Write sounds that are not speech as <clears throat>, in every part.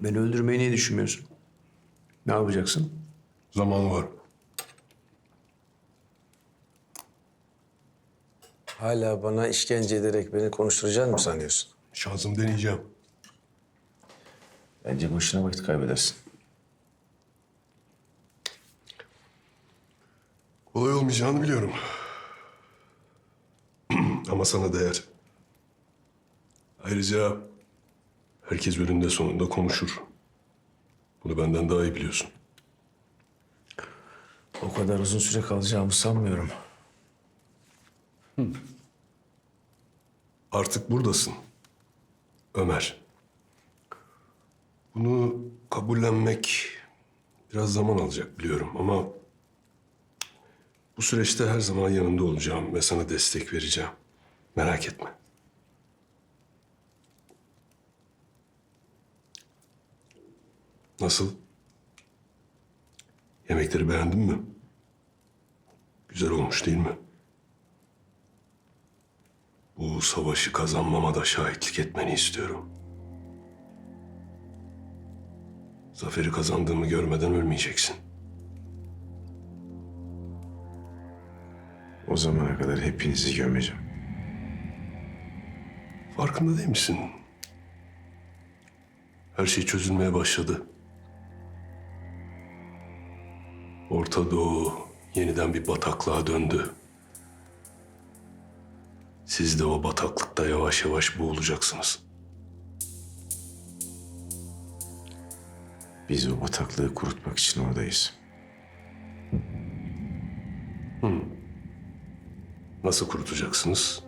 Beni öldürmeyi niye düşünmüyorsun? Ne yapacaksın? Zaman var. Hala bana işkence ederek beni konuşturacak mı sanıyorsun? Şansım deneyeceğim. Bence boşuna vakit kaybedersin. Kolay olmayacağını biliyorum. <clears throat> Ama sana değer. Ayrıca herkes önünde sonunda konuşur. Bunu benden daha iyi biliyorsun. O kadar uzun süre kalacağımı sanmıyorum. Artık buradasın. Ömer. Bunu kabullenmek biraz zaman alacak biliyorum ama bu süreçte her zaman yanında olacağım ve sana destek vereceğim. Merak etme. Nasıl? Yemekleri beğendin mi? Güzel olmuş değil mi? Bu savaşı kazanmama da şahitlik etmeni istiyorum. Zaferi kazandığımı görmeden ölmeyeceksin. O zamana kadar hepinizi gömeceğim. Farkında değil misin? Her şey çözülmeye başladı. Orta Doğu yeniden bir bataklığa döndü. Siz de o bataklıkta yavaş yavaş boğulacaksınız. Biz o bataklığı kurutmak için oradayız. Nasıl kurutacaksınız?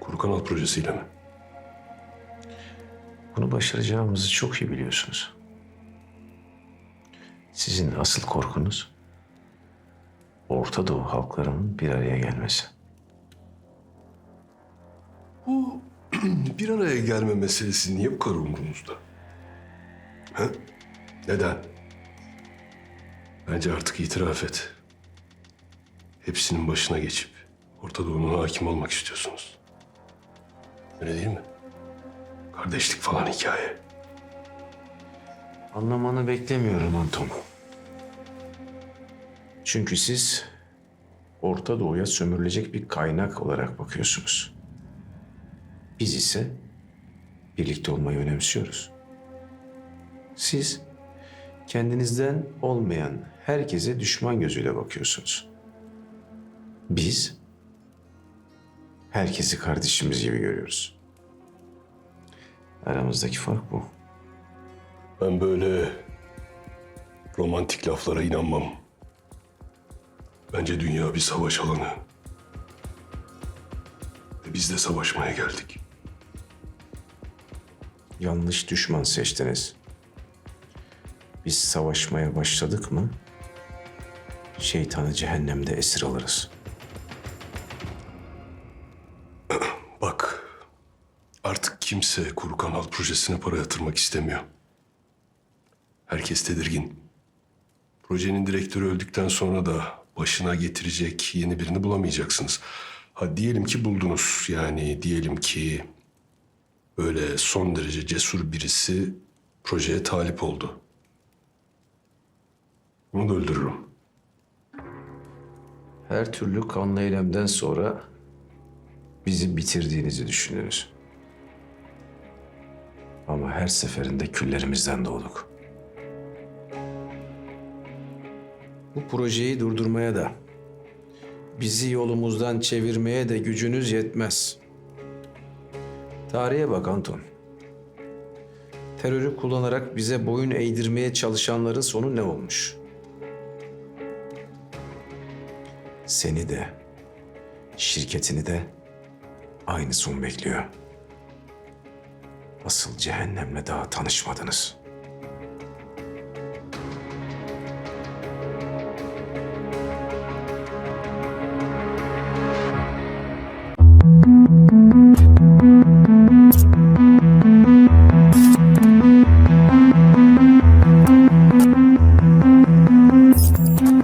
Kuru Kanal projesiyle mi? Bunu başaracağımızı çok iyi biliyorsunuz. Sizin asıl korkunuz Orta Doğu halklarının bir araya gelmesi. Bu <clears throat> bir araya gelme meselesi niye bu kadar umurunuzda? Ha? Neden? Bence artık itiraf et. Hepsinin başına geçip Orta Doğu'nun hakim olmak istiyorsunuz. Öyle değil mi? Kardeşlik falan hikaye. Anlamanı beklemiyorum Anton. Çünkü siz Orta Doğu'ya sömürülecek bir kaynak olarak bakıyorsunuz. Biz ise birlikte olmayı önemsiyoruz. Siz kendinizden olmayan herkese düşman gözüyle bakıyorsunuz. Biz herkesi kardeşimiz gibi görüyoruz. Aramızdaki fark bu. Ben böyle romantik laflara inanmam. Bence dünya bir savaş alanı. Ve biz de savaşmaya geldik. Yanlış düşman seçtiniz. Biz savaşmaya başladık mı şeytanı cehennemde esir alırız. <clears throat> Bak, artık kimse kuru kanal projesine para yatırmak istemiyor. Herkes tedirgin. Projenin direktörü öldükten sonra da başına getirecek yeni birini bulamayacaksınız. Ha diyelim ki buldunuz. Yani diyelim ki böyle son derece cesur birisi projeye talip oldu. Onu da öldürürüm. Her türlü kanlı eylemden sonra bizi bitirdiğinizi düşünürüz. Ama her seferinde küllerimizden doğduk. Bu projeyi durdurmaya da, bizi yolumuzdan çevirmeye de gücünüz yetmez. Tarihe bak Anton. Terörü kullanarak bize boyun eğdirmeye çalışanların sonu ne olmuş? Seni de, şirketini de aynı son bekliyor. Asıl cehennemle daha tanışmadınız.